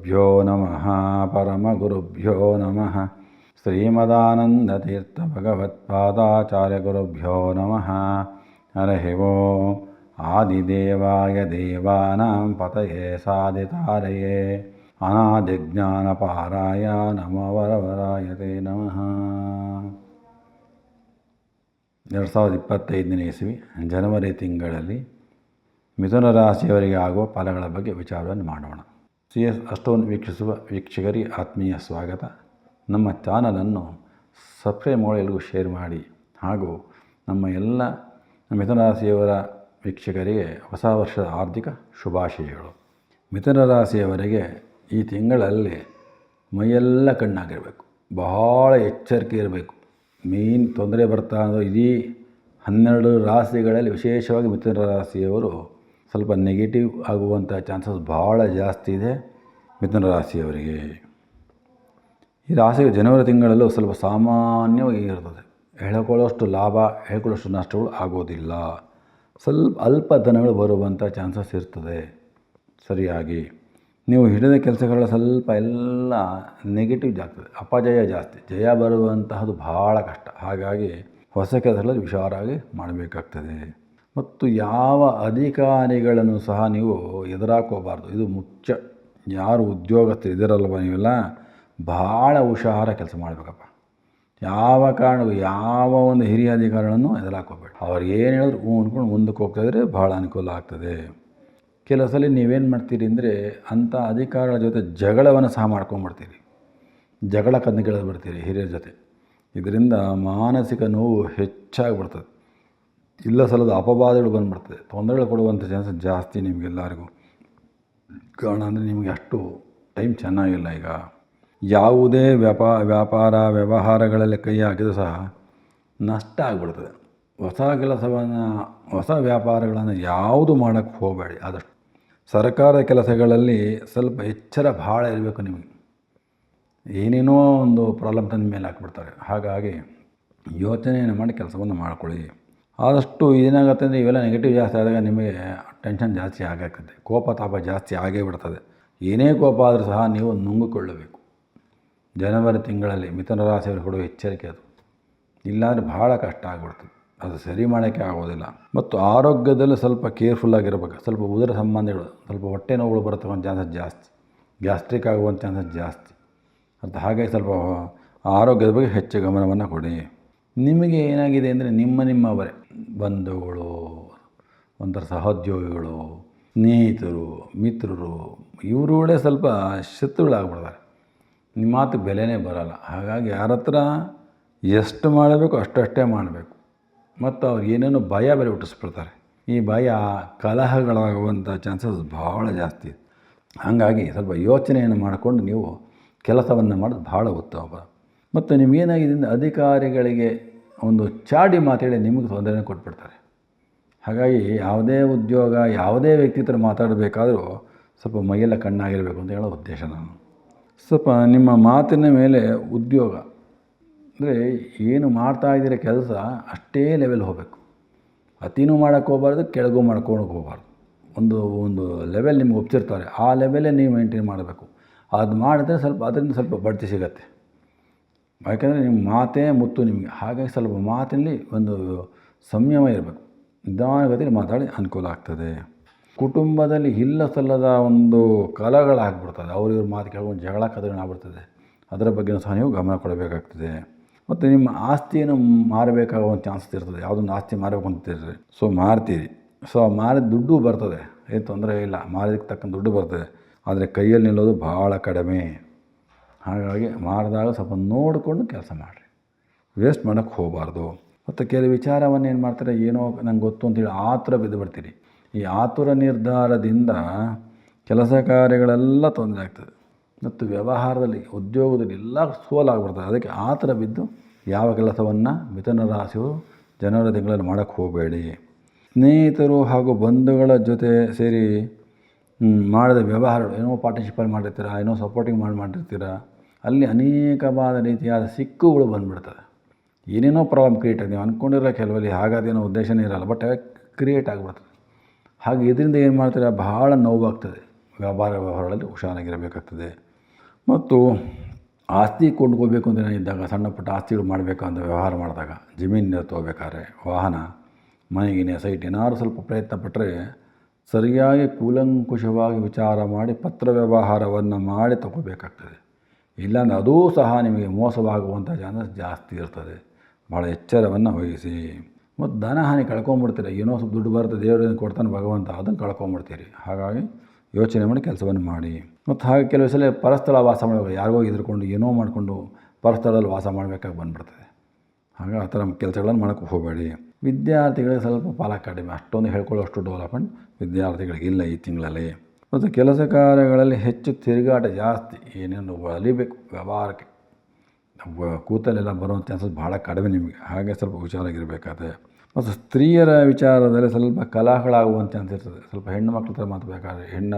ಗುರುಭ್ಯೋ ನಮಃ ಪರಮಗುರುಭ್ಯೋ ನಮಃ ಶ್ರೀಮದಾನಂದತೀರ್ಥಭಗವತ್ಪಾದಾಚಾರ್ಯಗುರುಭ್ಯೋ ನಮಃ ಹರಃ ಓಂ ಆದಿದೇವಾಯ ದೇವಾನಾಂ ಪತಯೇ ಸಾಧಿತಾರಯೇ ಅನಾದಿಜ್ಞಾನಪಾರಾಯ ನಮೋ ವರವರಾಯ ತೇ ನಮಃ ಎರಡು ಸಾವಿರದ ಇಪ್ಪತ್ತೈದನೇ ಇಸ್ವಿ ಜನವರಿ ತಿಂಗಳಲ್ಲಿ ಮಿಥುನ ರಾಶಿಯವರಿಗೆ ಆಗುವ ಫಲಗಳ ಬಗ್ಗೆ ವಿಚಾರವನ್ನು ಮಾಡೋಣ ಸಿ ಎಸ್ ಅಷ್ಟೋನ್ ವೀಕ್ಷಿಸುವ ವೀಕ್ಷಕರಿಗೆ ಆತ್ಮೀಯ ಸ್ವಾಗತ. ನಮ್ಮ ಚಾನಲನ್ನು ಸಬ್ಸ್ಕ್ರೈಬ್ ಮಾಡಿ ಶೇರ್ ಮಾಡಿ. ಹಾಗೂ ನಮ್ಮ ಎಲ್ಲ ಮಿಥುನ ರಾಶಿಯವರ ವೀಕ್ಷಕರಿಗೆ ಹೊಸ ವರ್ಷದ ಆರ್ಥಿಕ ಶುಭಾಶಯಗಳು. ಮಿಥುನ ರಾಶಿಯವರಿಗೆ ಈ ತಿಂಗಳಲ್ಲಿ ಮೈಯೆಲ್ಲ ಕಣ್ಣಾಗಿರಬೇಕು. ಬಹಳ ಎಚ್ಚರಿಕೆ ಇರಬೇಕು. ಮೇನ್ ತೊಂದರೆ ಬರ್ತಾ ಅಂದರೆ ಇಡೀ ಹನ್ನೆರಡು ರಾಶಿಗಳಲ್ಲಿ ವಿಶೇಷವಾಗಿ ಮಿಥುನ ರಾಶಿಯವರು ಸ್ವಲ್ಪ ನೆಗೆಟಿವ್ ಆಗುವಂಥ ಚಾನ್ಸಸ್ ಭಾಳ ಜಾಸ್ತಿ ಇದೆ. ಮಿಥುನ ರಾಶಿಯವರಿಗೆ. ಈ ರಾಶಿಯು ಜನವರಿ ತಿಂಗಳಲ್ಲೂ ಸ್ವಲ್ಪ ಸಾಮಾನ್ಯವಾಗಿ ಇರ್ತದೆ. ಹೇಳ್ಕೊಳ್ಳೋಷ್ಟು ಲಾಭ ಹೇಳ್ಕೊಳ್ಳೋಷ್ಟು ನಷ್ಟಗಳು ಆಗೋದಿಲ್ಲ. ಸ್ವಲ್ಪ ಅಲ್ಪ ಧನಗಳು ಬರುವಂಥ ಚಾನ್ಸಸ್ ಇರ್ತದೆ. ಸರಿಯಾಗಿ. ನೀವು ಹಿಡಿದ ಕೆಲಸಗಳ ಸ್ವಲ್ಪ ಎಲ್ಲ ನೆಗೆಟಿವ್ ಆಗ್ತದೆ ಅಪಜಯ ಜಾಸ್ತಿ. ಜಯ ಬರುವಂತಹದು ಭಾಳ ಕಷ್ಟ. ಹಾಗಾಗಿ ಹೊಸ ಕೆಲಸಗಳಲ್ಲಿ ಹುಷಾರಾಗಿ ಮಾಡಬೇಕಾಗ್ತದೆ. ಮತ್ತು ಯಾವ ಅಧಿಕಾರಿಗಳನ್ನು ಸಹ ನೀವು ಎದುರಾಕೋಬಾರ್ದು. ಇದು ಮುಖ್ಯ. ಯಾರು ಉದ್ಯೋಗಸ್ಥರು ಇದಿರಲ್ವ ನೀವೆಲ್ಲ ಭಾಳ ಹುಷಾರ ಕೆಲಸ ಮಾಡಬೇಕಪ್ಪ. ಯಾವ ಕಾರಣಕ್ಕೂ, ಯಾವ ಒಂದು ಹಿರಿಯ ಅಧಿಕಾರಿಗಳನ್ನು ಎದುರಾಕೋಬೇಡ ಅವ್ರು ಏನು ಹೇಳಿದ್ರು ಹ್ಞೂ ಅಂದ್ಕೊಂಡು ಮುಂದಕ್ಕೆ ಹೋಗ್ತಾಯಿದ್ರೆ ಭಾಳ ಅನುಕೂಲ ಆಗ್ತದೆ. ಕೆಲವು ಸಲ ನೀವೇನು ಮಾಡ್ತೀರಿ ಅಂದರೆ, ಅಂಥ ಅಧಿಕಾರಿಗಳ ಜೊತೆ ಜಗಳವನ್ನು ಸಹ ಮಾಡ್ಕೊಂಡ್ಬಿಡ್ತೀರಿ. ಜಗಳ ಕದ್ದುಗೆಳೆದು ಬಿಡ್ತೀರಿ ಹಿರಿಯರ ಜೊತೆ. ಇದರಿಂದ ಮಾನಸಿಕ ನೋವು ಹೆಚ್ಚಾಗಿಬಿಡ್ತದೆ. ಇಲ್ಲ ಸಲದ ಅಪವಾದಗಳು ಬಂದುಬಿಡ್ತದೆ. ತೊಂದರೆಗಳು ಕೊಡುವಂಥ ಚಾನ್ಸಸ್ ಜಾಸ್ತಿ ನಿಮಗೆಲ್ಲರಿಗೂ. ಕಾರಣ ಅಂದರೆ ನಿಮಗೆ ಅಷ್ಟು ಟೈಮ್ ಚೆನ್ನಾಗಿಲ್ಲ ಈಗ. ಯಾವುದೇ ವ್ಯಾಪಾ, ವ್ಯಾಪಾರ, ವ್ಯವಹಾರಗಳಲ್ಲಿ ಕೈ ಹಾಕಿದರೂ ಸಹ ನಷ್ಟ ಆಗಿಬಿಡ್ತದೆ. ಹೊಸ ಕೆಲಸವನ್ನು, ಹೊಸ ವ್ಯಾಪಾರಗಳನ್ನು ಯಾವುದು ಮಾಡೋಕ್ಕೆ ಹೋಗಬೇಡಿ. ಆದಷ್ಟು ಸರ್ಕಾರದ ಕೆಲಸಗಳಲ್ಲಿ ಸ್ವಲ್ಪ ಎಚ್ಚರ ಭಾಳ ಇರಬೇಕು ನಿಮಗೆ. ಏನೇನೋ ಒಂದು ಪ್ರಾಬ್ಲಮ್ ತಂದ ಮೇಲೆ ಹಾಕ್ಬಿಡ್ತಾರೆ. ಹಾಗಾಗಿ ಯೋಚನೆಯನ್ನು ಮಾಡಿ ಕೆಲಸವನ್ನು ಮಾಡ್ಕೊಳ್ಳಿ. ಆದಷ್ಟು ಏನಾಗುತ್ತೆ ಅಂದರೆ ಇವೆಲ್ಲ ನೆಗೆಟಿವ್ ಜಾಸ್ತಿ ಆದಾಗ ನಿಮಗೆ ಟೆನ್ಷನ್ ಜಾಸ್ತಿ ಆಗಾಕತ್ತೆ ಕೋಪ, ತಾಪ ಜಾಸ್ತಿ ಆಗೇ ಬಿಡ್ತದೆ. ಏನೇ ಕೋಪ ಆದರೂ ಸಹ ನೀವು ನುಂಗಿಕೊಳ್ಳಬೇಕು. ಜನವರಿ ತಿಂಗಳಲ್ಲಿ ಮಿಥುನ ರಾಶಿಯವರು ಕೊಡುವ ಎಚ್ಚರಿಕೆ ಅದು. ಇಲ್ಲಾಂದರೆ ಭಾಳ ಕಷ್ಟ ಆಗಿಬಿಡ್ತದೆ. ಅದು ಸರಿ ಮಾಡೋಕ್ಕೆ ಆಗೋದಿಲ್ಲ. ಮತ್ತು ಆರೋಗ್ಯದಲ್ಲಿ ಸ್ವಲ್ಪ ಕೇರ್ಫುಲ್ಲಾಗಿರ್ಬೇಕು ಸ್ವಲ್ಪ ಉದರ ಸಂಬಂಧಗಳು, ಸ್ವಲ್ಪ ಹೊಟ್ಟೆ ನೋವುಗಳು ಬರ್ತಕ್ಕಂಥ ಚಾನ್ಸಸ್ ಜಾಸ್ತಿ. ಗ್ಯಾಸ್ಟ್ರಿಕ್ ಆಗುವಂಥ ಚಾನ್ಸಸ್ ಜಾಸ್ತಿ. ಅಂತ ಹಾಗೆ ಸ್ವಲ್ಪ ಆರೋಗ್ಯದ ಬಗ್ಗೆ ಹೆಚ್ಚು ಗಮನವನ್ನು ಕೊಡಿ. ನಿಮಗೆ ಏನಾಗಿದೆ ಅಂದರೆ ನಿಮ್ಮ ನಿಮ್ಮವರೇ. ಬಂಧುಗಳು, ಒಂಥರ ಸಹೋದ್ಯೋಗಿಗಳು, ಸ್ನೇಹಿತರು, ಮಿತ್ರರು ಇವರುಗಳೇ ಸ್ವಲ್ಪ ಶತ್ರುಗಳಾಗ್ಬಿಡ್ತಾರೆ. ನಿಮ್ಮ ಮಾತು ಬೆಲೆನೇ ಬರೋಲ್ಲ. ಹಾಗಾಗಿ ಯಾರ ಹತ್ರ ಎಷ್ಟು ಮಾಡಬೇಕು ಅಷ್ಟಷ್ಟೇ ಮಾಡಬೇಕು. ಮತ್ತು ಅವ್ರು ಏನೇನೋ ಭಯ ಬೆಲೆ ಹುಟ್ಟಿಸ್ಬಿಡ್ತಾರೆ. ಈ ಭಯ, ಕಲಹಗಳಾಗುವಂಥ ಚಾನ್ಸಸ್ ಭಾಳ ಜಾಸ್ತಿ. ಹಾಗಾಗಿ ಸ್ವಲ್ಪ ಯೋಚನೆಯನ್ನು ಮಾಡಿಕೊಂಡು ನೀವು ಕೆಲಸವನ್ನು ಮಾಡೋದು ಭಾಳ ಉತ್ತಮ ಮತ್ತು ನಿಮಗೇನಾಗಿದೆ ಅಂದರೆ ಅಧಿಕಾರಿಗಳಿಗೆ ಒಂದು ಚಾಡಿ ಮಾತೇಳಿ ನಿಮಗೆ ತೊಂದರೆ ಕೊಟ್ಬಿಡ್ತಾರೆ. ಹಾಗಾಗಿ ಯಾವುದೇ ಉದ್ಯೋಗ, ಯಾವುದೇ ವ್ಯಕ್ತಿ ಹತ್ರ ಮಾತಾಡಬೇಕಾದರೂ ಸ್ವಲ್ಪ ಮೈಯೆಲ್ಲ ಕಣ್ಣಾಗಿರಬೇಕು ಅಂತ ಹೇಳೋ ಉದ್ದೇಶ ನಾನು. ಸ್ವಲ್ಪ ನಿಮ್ಮ ಮಾತಿನ ಮೇಲೆ ಉದ್ಯೋಗ, ಅಂದರೆ ಏನು ಮಾಡ್ತಾ ಇದ್ದೀರ ಕೆಲಸ ಅಷ್ಟೇ ಲೆವೆಲ್ ಹೋಗಬೇಕು. ಅತಿನೂ ಮಾಡೋಕ್ಕೆ ಹೋಗಬಾರ್ದು, ಕೆಳಗೂ ಮಾಡ್ಕೊಂಡು ಹೋಗಬಾರ್ದು. ಒಂದು ಒಂದು ಲೆವೆಲ್ ನಿಮ್ಗೆ ಒಪ್ಸಿರ್ತಾರೆ ಆ ಲೆವೆಲೇ ನೀವು ಮೇಂಟೈನ್ ಮಾಡಬೇಕು. ಅದು ಮಾಡಿದ್ರೆ ಸ್ವಲ್ಪ, ಅದರಿಂದ ಸ್ವಲ್ಪ ಬಡ್ತಿ ಸಿಗತ್ತೆ. ಯಾಕೆಂದರೆ ನಿಮ್ಮ ಮಾತೇ ಮುತ್ತು ನಿಮಗೆ. ಹಾಗಾಗಿ ಸ್ವಲ್ಪ ಮಾತಿನಲ್ಲಿ ಒಂದು ಸಂಯಮ ಇರಬೇಕು. ನಿಧಾನಗತಿಯಲ್ಲಿ ಮಾತಾಡಿ ಅನುಕೂಲ ಆಗ್ತದೆ. ಕುಟುಂಬದಲ್ಲಿ ಇಲ್ಲ ಸಲ್ಲದ ಒಂದು ಕಲಗಳಾಗ್ಬಿಡ್ತದೆ. ಅವ್ರಿವ್ರ ಮಾತು ಕೇಳ್ಕೊಂಡು ಜಗಳ ಕದಗಳಾಗ್ಬಿಡ್ತದೆ ಅದರ ಬಗ್ಗೆಯೂ ಸಹ ನೀವು ಗಮನ ಕೊಡಬೇಕಾಗ್ತದೆ. ಮತ್ತು ನಿಮ್ಮ ಆಸ್ತಿಯನ್ನು ಮಾರಬೇಕಾಗುವಂಥ ಚಾನ್ಸಸ್ ಇರ್ತದೆ. ಯಾವುದೊಂದು ಆಸ್ತಿ ಮಾರಬೇಕು ಅಂತಿರ್ರಿ ಸೊ ಮಾರ್ತೀರಿ. ಸೊ ಮಾರಿದ ದುಡ್ಡು ಬರ್ತದೆ. ಏನು ತೊಂದರೆ ಇಲ್ಲ. ಮಾರಿದಕ್ಕೆ ತಕ್ಕಂಥ ದುಡ್ಡು ಬರ್ತದೆ. ಆದರೆ ಕೈಯಲ್ಲಿ ನಿಲ್ಲೋದು ಭಾಳ ಕಡಿಮೆ. ಹಾಗಾಗಿ ಮಾಡಿದಾಗ ಸ್ವಲ್ಪ ನೋಡಿಕೊಂಡು ಕೆಲಸ ಮಾಡಿರಿ. ವೇಸ್ಟ್ ಮಾಡೋಕ್ಕೆ ಹೋಗಬಾರ್ದು. ಮತ್ತು ಕೆಲವು ವಿಚಾರವನ್ನು ಏನು ಮಾಡ್ತಾರೆ, ಏನೋ ನಂಗೆ ಗೊತ್ತು ಅಂತೇಳಿ ಆತುರ ಬಿದ್ದು ಬಿಡ್ತೀರಿ. ಈ ಆತುರ ನಿರ್ಧಾರದಿಂದ ಕೆಲಸ ಕಾರ್ಯಗಳೆಲ್ಲ ತೊಂದರೆ ಆಗ್ತದೆ. ಮತ್ತು ವ್ಯವಹಾರದಲ್ಲಿ, ಉದ್ಯೋಗದಲ್ಲಿ ಎಲ್ಲ ಸೋಲಾಗ್ಬಿಡ್ತದೆ. ಅದಕ್ಕೆ ಆತುರ ಬಿದ್ದು ಯಾವ ಕೆಲಸವನ್ನು ಮಿಥುನ ರಾಶಿಯು ಜನವರಿ ತಿಂಗಳಲ್ಲಿ ಮಾಡೋಕ್ಕೆ ಹೋಗಬೇಡಿ. ಸ್ನೇಹಿತರು ಹಾಗೂ ಬಂಧುಗಳ ಜೊತೆ ಸೇರಿ ಮಾಡಿದ ವ್ಯವಹಾರಗಳು, ಏನೋ ಪಾರ್ಟಿಸಿಪೇಟ್ ಮಾಡಿರ್ತೀರ, ಏನೋ ಸಪೋರ್ಟಿಂಗ್ ಮಾಡಿ ಮಾಡಿರ್ತೀರ, ಅಲ್ಲಿ ಅನೇಕವಾದ ರೀತಿಯಾದ ಸಿಕ್ಕುಗಳು ಬಂದುಬಿಡ್ತದೆ. ಏನೇನೋ ಪ್ರಾಬ್ಲಮ್ ಕ್ರಿಯೇಟ್ ಆಗಿದೆ, ನೀವು ಅಂದ್ಕೊಂಡಿರೋ ಕೆಲವಲ್ಲಿ ಹಾಗಾದೇನೋ ಉದ್ದೇಶನೇ ಇರಲ್ಲ ಬಟ್ ಕ್ರಿಯೇಟ್ ಆಗಿಬಿಡ್ತದೆ. ಹಾಗೆ ಇದರಿಂದ ಏನು ಮಾಡ್ತೀರಾ, ಬಹಳ ನೋವಾಗ್ತದೆ. ವ್ಯಾಪಾರ ವ್ಯವಹಾರಗಳಲ್ಲಿ ಹುಷಾರಾಗಿರಬೇಕಾಗ್ತದೆ. ಮತ್ತು ಆಸ್ತಿ ಕೊಂಡ್ಕೋಬೇಕು ಅಂತ ಇದ್ದಾಗ, ಸಣ್ಣ ಪುಟ್ಟ ಆಸ್ತಿಗಳು ಮಾಡಬೇಕು ಅಂತ ವ್ಯವಹಾರ ಮಾಡಿದಾಗ ಜಮೀನಿನ ತೊಗೋಬೇಕಾದ್ರೆ ವಾಹನ, ಮನೆಗಿನ ಸೈಟ್ ಏನಾದ್ರು ಸ್ವಲ್ಪ ಪ್ರಯತ್ನ ಪಟ್ಟರೆ ಸರಿಯಾಗಿ ಕೂಲಂಕುಷವಾಗಿ ವಿಚಾರ ಮಾಡಿ ಪತ್ರ ವ್ಯವಹಾರವನ್ನು ಮಾಡಿ ತಗೋಬೇಕಾಗ್ತದೆ. ಇಲ್ಲಾಂದರೆ ಅದೂ ಸಹ ನಿಮಗೆ ಮೋಸವಾಗುವಂಥ ಚಾನ್ಸಸ್ ಜಾಸ್ತಿ ಇರ್ತದೆ. ಭಾಳ ಎಚ್ಚರವನ್ನು ವಹಿಸಿ. ಮತ್ತು ಧನಹಾನಿ ಕಳ್ಕೊಂಬಿಡ್ತೀರಿ. ಏನೋ ಸ್ವಲ್ಪ ದುಡ್ಡು ಬರುತ್ತೆ ದೇವರಿಂದ ಕೊಡ್ತಾನೆ ಭಗವಂತ, ಅದನ್ನು ಕಳ್ಕೊಂಬಿಡ್ತೀರಿ. ಹಾಗಾಗಿ ಯೋಚನೆ ಮಾಡಿ ಕೆಲಸವನ್ನು ಮಾಡಿ. ಮತ್ತು ಹಾಗೆ ಕೆಲವು ಸಲ ಪರಸ್ಥಳ ವಾಸ ಮಾಡಬೇಕು ಯಾರಿಗೋ ಎದುರ್ಕೊಂಡು ಏನೋ ಮಾಡಿಕೊಂಡು ಪರಸ್ಥಳದಲ್ಲಿ ವಾಸ ಮಾಡಬೇಕಾಗಿ ಬಂದುಬಿಡ್ತದೆ. ಹಾಗೆ ಆ ಥರ ಕೆಲಸಗಳನ್ನು ಮಾಡೋಕ್ಕೆ ಹೋಗಬೇಡಿ. ವಿದ್ಯಾರ್ಥಿಗಳಿಗೆ ಸ್ವಲ್ಪ ಫಲ ಕಡಿಮೆ. ಅಷ್ಟೊಂದು ಹೇಳ್ಕೊಳ್ಳೋಷ್ಟು ಡೆವಲಪ್ಮೆಂಟ್ ವಿದ್ಯಾರ್ಥಿಗಳಿಗೆ ಇಲ್ಲ ಈ ತಿಂಗಳಲ್ಲಿ. ಮತ್ತು ಕೆಲಸ ಕಾರ್ಯಗಳಲ್ಲಿ ಹೆಚ್ಚು ತಿರುಗಾಟ ಜಾಸ್ತಿ, ಏನೇನು ಅಲಿಬೇಕು ವ್ಯವಹಾರಕ್ಕೆ. ಕೂತಲೆಲ್ಲ ಕೂತಲ್ಲೆಲ್ಲ ಬರೋ ಚಾನ್ಸಸ್ ಭಾಳ ಕಡಿಮೆ ನಿಮಗೆ. ಹಾಗೆ ಸ್ವಲ್ಪ ಹುಷಾರಾಗಿರಬೇಕಾದ್ರೆ. ಮತ್ತು ಸ್ತ್ರೀಯರ ವಿಚಾರದಲ್ಲಿ ಸ್ವಲ್ಪ ಕಲಾಗಳಾಗುವಂತೆ ಅಂತ ಇರ್ತದೆ. ಸ್ವಲ್ಪ ಹೆಣ್ಣು ಮಕ್ಕಳ ಹತ್ರ ಮಾತಬೇಕಾದ್ರೆ ಹೆಣ್ಣ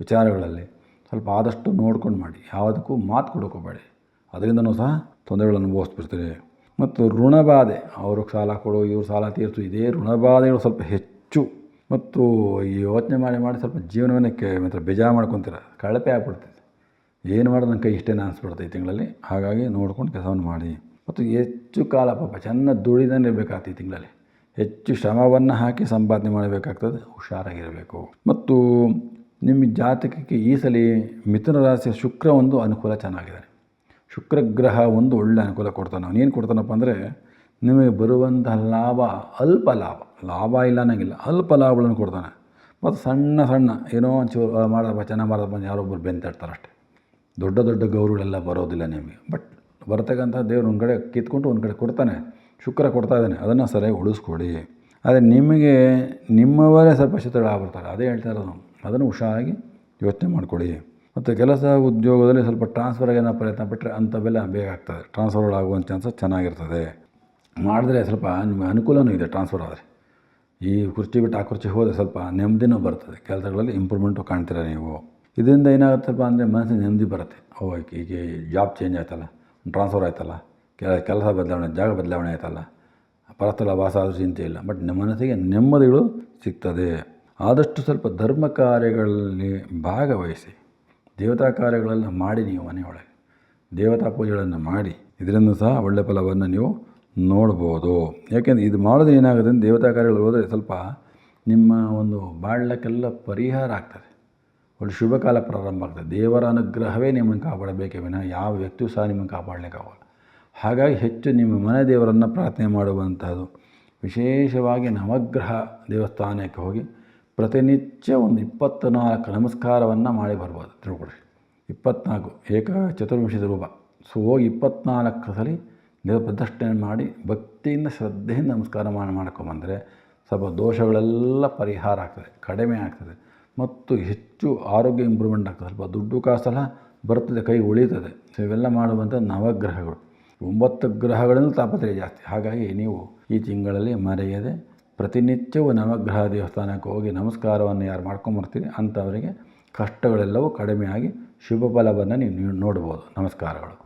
ವಿಚಾರಗಳಲ್ಲಿ ಸ್ವಲ್ಪ ಆದಷ್ಟು ನೋಡ್ಕೊಂಡು ಮಾಡಿ. ಯಾವುದಕ್ಕೂ ಮಾತು ಕೊಡೋಕೋಬೇಡಿ. ಅದರಿಂದನೂ ಸಹ ತೊಂದರೆಗಳನ್ನು ಅನುಭವಿಸ್ಬಿಡ್ತೀರಿ. ಮತ್ತು ಋಣಬಾಧೆ. ಅವ್ರಿಗೆ ಸಾಲ ಕೊಡು, ಇವ್ರು ಸಾಲ ತೀರಿಸು, ಇದೇ ಋಣಬಾಧೆಗಳು ಸ್ವಲ್ಪ ಹೆಚ್ಚು. ಮತ್ತು ಯೋಚನೆ ಮಾಡಿ ಮಾಡಿ ಸ್ವಲ್ಪ ಜೀವನವನ್ನೇ ಕೆ, ಮಾತ್ರ ಬೇಜಾರು ಮಾಡ್ಕೊತೀರ. ಕಳಪೆ ಆಗ್ಬಿಡ್ತೈತೆ ಏನು ಮಾಡೋದು? ನನ್ನ ಕೈ ಇಷ್ಟೇನ ಅನಿಸ್ಬಿಡ್ತೈತೆ ಈ ತಿಂಗಳಲ್ಲಿ. ಹಾಗಾಗಿ ನೋಡ್ಕೊಂಡು ಕೆಲಸವನ್ನು ಮಾಡಿ. ಮತ್ತು ಹೆಚ್ಚು ಕಾಲ ಪಾಪ ಚೆನ್ನಾಗಿ ದುಡಿದಾನೆ ಇರಬೇಕಾಗ್ತದೆ ಈ ತಿಂಗಳಲ್ಲಿ. ಹೆಚ್ಚು ಶ್ರಮವನ್ನು ಹಾಕಿ ಸಂಪಾದನೆ ಮಾಡಬೇಕಾಗ್ತದೆ. ಹುಷಾರಾಗಿರಬೇಕು. ಮತ್ತು ನಿಮ್ಮ ಜಾತಕಕ್ಕೆ ಈ ಸಲ ಮಿಥುನ ರಾಶಿಯ ಶುಕ್ರ ಒಂದು ಅನುಕೂಲ ಚೆನ್ನಾಗಿದೆ. ಶುಕ್ರ ಗ್ರಹ ಒಂದು ಒಳ್ಳೆ ಅನುಕೂಲ ಕೊಡ್ತಾನೆ. ಅವನೇನು ಕೊಡ್ತಾನಪ್ಪ ಅಂದರೆ ನಿಮಗೆ ಬರುವಂತಹ ಲಾಭ ಅಲ್ಪ ಲಾಭ. ಲಾಭ ಇಲ್ಲ ಅನ್ನೋಂಗಿಲ್ಲ. ಅಲ್ಪ ಲಾಭಗಳನ್ನು ಕೊಡ್ತಾನೆ. ಮತ್ತು ಸಣ್ಣ ಸಣ್ಣ ಏನೋ ಒಂಚೂರು ಮಾಡಪ್ಪ ಚೆನ್ನಾಗಿ ಮಾಡಪ್ಪ ಅಂತ ಯಾರೊಬ್ಬರು ಬೆಂತಾಡ್ತಾರೆ ಅಷ್ಟೇ. ದೊಡ್ಡ ದೊಡ್ಡ ಗೌರವಗಳೆಲ್ಲ ಬರೋದಿಲ್ಲ ನಿಮಗೆ. ಬಟ್ ಬರ್ತಕ್ಕಂಥ ದೇವ್ರು ಒಂದು ಕಡೆ ಕಿತ್ಕೊಂಡು ಒಂದು ಕಡೆ ಕೊಡ್ತಾನೆ. ಶುಕ್ರ ಕೊಡ್ತಾ ಇದ್ದಾನೆ. ಅದನ್ನು ಸರಿಯಾಗಿ ಉಳಿಸ್ಕೊಡಿ. ಆದರೆ ನಿಮಗೆ ನಿಮ್ಮವರೇ ಸ್ವಲ್ಪ ಶತ್ರುಗಳಾಗ್ಬಿಡ್ತಾರೆ. ಅದೇ ಹೇಳ್ತಾ ಇರೋದು ಅದನ್ನು ಹುಷಾರಾಗಿ ಯೋಚನೆ ಮಾಡಿಕೊಡಿ. ಮತ್ತು ಕೆಲಸ ಉದ್ಯೋಗದಲ್ಲಿ ಸ್ವಲ್ಪ ಟ್ರಾನ್ಸ್ಫರ್ ಏನೋ ಪ್ರಯತ್ನ ಪಟ್ಟರೆ ಅಂಥವೆಲ್ಲ ಬೇಗ ಆಗ್ತದೆ. ಟ್ರಾನ್ಸ್ಫರ್ಗಳಾಗುವಂಥ ಚಾನ್ಸಸ್ ಚೆನ್ನಾಗಿರ್ತದೆ. ಮಾಡಿದ್ರೆ ಸ್ವಲ್ಪ ನಿಮಗೆ ಅನುಕೂಲವೂ ಇದೆ ಟ್ರಾನ್ಸ್ಫರ್ ಆದರೆ. ಈ ಕುರ್ಚಿ ಬಿಟ್ಟು ಆ ಕುರ್ಚಿ ಹೋದರೆ ಸ್ವಲ್ಪ ನೆಮ್ಮದಿನೂ ಬರ್ತದೆ. ಕೆಲಸಗಳಲ್ಲಿ ಇಂಪ್ರೂವ್ಮೆಂಟು ಕಾಣ್ತೀರ ನೀವು. ಇದರಿಂದ ಏನಾಗುತ್ತಪ್ಪ ಅಂದರೆ ಮನಸ್ಸಿಗೆ ನೆಮ್ಮದಿ ಬರುತ್ತೆ. ಓ ಈಗ ಜಾಬ್ ಚೇಂಜ್ ಆಯ್ತಲ್ಲ ಟ್ರಾನ್ಸ್ಫರ್ ಆಯ್ತಲ್ಲ, ಕೆಲ, ಕೆಲಸ ಬದಲಾವಣೆ, ಜಾಗ ಬದಲಾವಣೆ ಆಯ್ತಲ್ಲ ಪರಸ್ಥಳ ವಾಸ ಆದರೂ ಚಿಂತೆ ಇಲ್ಲ. ಬಟ್ ನಮ್ಮ ಮನಸ್ಸಿಗೆ ನೆಮ್ಮದಿಗಳು ಸಿಗ್ತದೆ. ಆದಷ್ಟು ಸ್ವಲ್ಪ ಧರ್ಮ ಕಾರ್ಯಗಳಲ್ಲಿ ಭಾಗವಹಿಸಿ. ದೇವತಾ ಕಾರ್ಯಗಳನ್ನು ಮಾಡಿ ನೀವು ಮನೆಯೊಳಗೆ. ದೇವತಾ ಪೂಜೆಗಳನ್ನು ಮಾಡಿ, ಇದರಿಂದ ಸಹ ಒಳ್ಳೆಯ ಫಲವನ್ನು ನೀವು ನೋಡ್ಬೋದು. ಯಾಕೆಂದರೆ ಇದು ಮಾಡೋದು ಏನಾಗುತ್ತೆ ಅಂದರೆ ದೇವತಾ ಕಾರ್ಯಗಳು ಹೋದರೆ ಸ್ವಲ್ಪ ನಿಮ್ಮ ಒಂದು ಬಾಳ್ಲಕ್ಕೆಲ್ಲ ಪರಿಹಾರ ಆಗ್ತದೆ. ಒಳ್ಳೆ ಶುಭ ಕಾಲ ಪ್ರಾರಂಭ ಆಗ್ತದೆ. ದೇವರ ಅನುಗ್ರಹವೇ ನಿಮ್ಮನ್ನು ಕಾಪಾಡಬೇಕೇ ವಿನ ಯಾವ ವ್ಯಕ್ತಿಯೂ ಸಹ ನಿಮ್ಮನ್ನು ಕಾಪಾಡಲಿಕ್ಕಾಗಲ್ಲ ಹಾಗಾಗಿ ಹೆಚ್ಚು ನಿಮ್ಮ ಮನೆ ದೇವರನ್ನು ಪ್ರಾರ್ಥನೆ ಮಾಡುವಂಥದ್ದು ವಿಶೇಷವಾಗಿ ನವಗ್ರಹ ದೇವಸ್ಥಾನಕ್ಕೆ ಹೋಗಿ ಪ್ರತಿನಿತ್ಯ ಒಂದು ಇಪ್ಪತ್ತ್ನಾಲ್ಕು ನಮಸ್ಕಾರವನ್ನು ಮಾಡಿ ಬರ್ಬೋದು ತಿಳ್ಕೊಳ್ರಿ. ಇಪ್ಪತ್ನಾಲ್ಕು ಏಕ ಚತುರ್ವಿಂಶದ ರೂಪ. ಸೊ, ಹೋಗಿ ಇಪ್ಪತ್ನಾಲ್ಕು ಸಲ ದೇವ ಮಾಡಿ ಭಕ್ತಿಯಿಂದ ಶ್ರದ್ಧೆಯಿಂದ ನಮಸ್ಕಾರ ಮಾಡಿ ಮಾಡ್ಕೊಂಬಂದರೆ ಸ್ವಲ್ಪ ದೋಷಗಳೆಲ್ಲ ಪರಿಹಾರ ಆಗ್ತದೆ, ಕಡಿಮೆ ಆಗ್ತದೆ. ಮತ್ತು ಹೆಚ್ಚು ಆರೋಗ್ಯ ಇಂಪ್ರೂವ್ಮೆಂಟ್ ಆಗ್ತದೆ. ಸ್ವಲ್ಪ ದುಡ್ಡು ಕಾಸೆಲ್ಲ ಬರ್ತದೆ, ಕೈ ಉಳಿತದೆ. ಸೊ, ಇವೆಲ್ಲ ಮಾಡುವಂಥ ನವಗ್ರಹಗಳು. ಒಂಬತ್ತು ಗ್ರಹಗಳನ್ನು ತಾಪತ್ರೆ ಜಾಸ್ತಿ. ಹಾಗಾಗಿ ನೀವು ಈ ತಿಂಗಳಲ್ಲಿ ಮರೆಯದೆ ಪ್ರತಿನಿತ್ಯವೂ ನವಗ್ರಹ ದೇವಸ್ಥಾನಕ್ಕೆ ಹೋಗಿ ನಮಸ್ಕಾರವನ್ನು ಯಾರು ಮಾಡ್ಕೊಂಬರ್ತೀರಿ ಅಂಥವರಿಗೆ ಕಷ್ಟಗಳೆಲ್ಲವೂ ಕಡಿಮೆಯಾಗಿ ಶುಭ ಫಲವನ್ನು ನೀವು ನೋಡ್ಬೋದು. ನಮಸ್ಕಾರಗಳು.